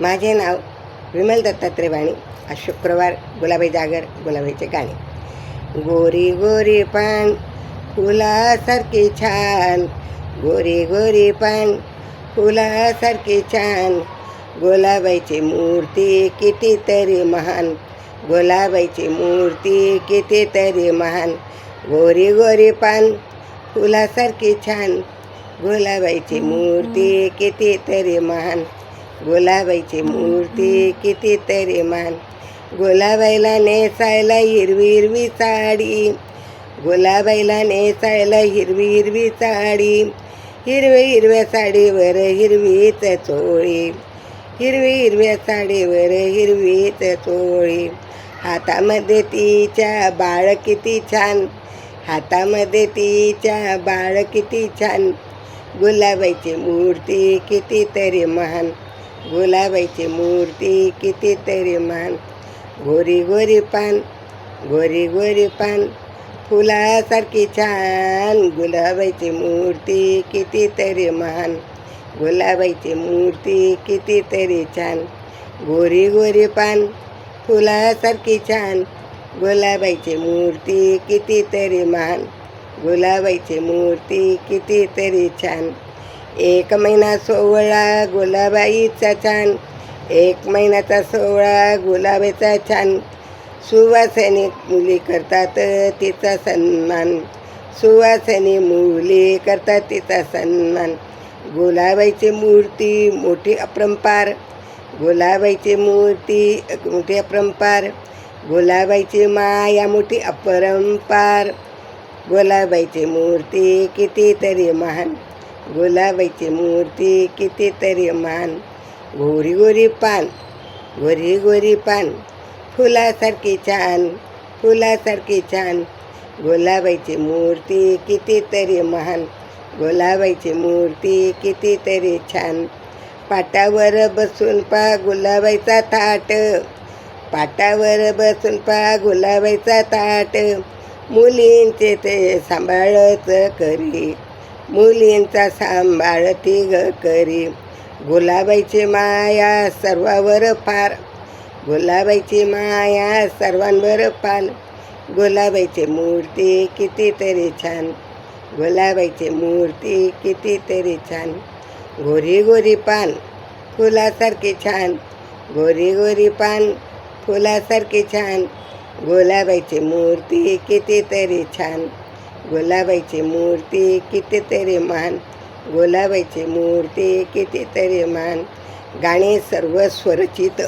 माझे नाव विमल दत्तात्रय वाणी आज शुक्रवार गुलाबी जागर गुलाबीचे गाणे. गोरी गोरी पान फुलासारखी छान. गोरी गोरी पान फुलासारखी छान. गोलाबाईची मूर्ती कितीतरी महान. गोलाबाईची मूर्ती कितीतरी महान. गोरी गोरी पान फुलासारखी छान. गोलाबाईची मूर्ती कितीतरी महान. गोलाबाईची मूर्ती कितीतरी मान. गोलाबाईला नेसायला हिरवी हिरवी साडी. गोलाबाईला नेसायला हिरवी हिरवी साडी. हिरवी हिरव्या साडीवर हिरवीच चोळी हिरवी हिरव्या साडीवर हिरवीच चोळी हातामध्ये तिच्या बाळ किती छान. हातामध्ये तिच्या बाळ किती छान. गुलाबाईची मूर्ती कितीतरी महान गुलाबाची मूर्ती कितीतरी मान. गोरी गोरी पान गोरी गोरी पान. फुलासारखी छान गुलाबाची मूर्ती कितीतरी महान गुलाबाची मूर्ती कितीतरी छान. गोरी गोरी पान फुलासारखी छान. गुलाबाईची मूर्ती कितीतरी महान गुलाबाईची मूर्ती कितीतरी छान. एक महिना सोहळा गुलाबाईचा छान. एक महिन्याचा सोहळा गुलाबाचा छान. सुवासिनी मुली करतात तिचा सन्मान. सुवासिनी मुली करतात तिचा सन्मान. गुलाबाईची मूर्ती मोठी अपरंपार. गुलाबाईची मूर्ती मोठी अपरंपार. गुलाबाईची माया मोठी अपरंपार. गुलाबाईची मूर्ती कितीतरी महान. गुलाबाची मूर्ती कितीतरी महान गोरी गोरी पान गोरी गोरी पान. फुलासारखी छान फुलासारखी छान. गुलाबाईची मूर्ती कितीतरी महान. गुलाबाईची मूर्ती कितीतरी छान. पाटावर बसून पा गुलाबाईचा थाट. पाटावर बसून पा गुलाबाईचा ताट मुलींचे ते सांभाळत करी मुलींचा सांभाळती ग करी. गुलाबाईची माया सर्वावर फार गुलाबाईची माया सर्वांवर पाल. गुलाबाईची मूर्ती कितीतरी छान. गुलाबाईची मूर्ती कितीतरी छान. गोरी गोरी पान फुलासारखी छान. गोरी गोरी पान फुलासारखी छान. गुलाबाईची मूर्ती कितीतरी छान. गुलाबाईची मूर्ती कितीतरी मान गुलाबाईची मूर्ती कितीतरी मान गाणे सर्व स्वरचित.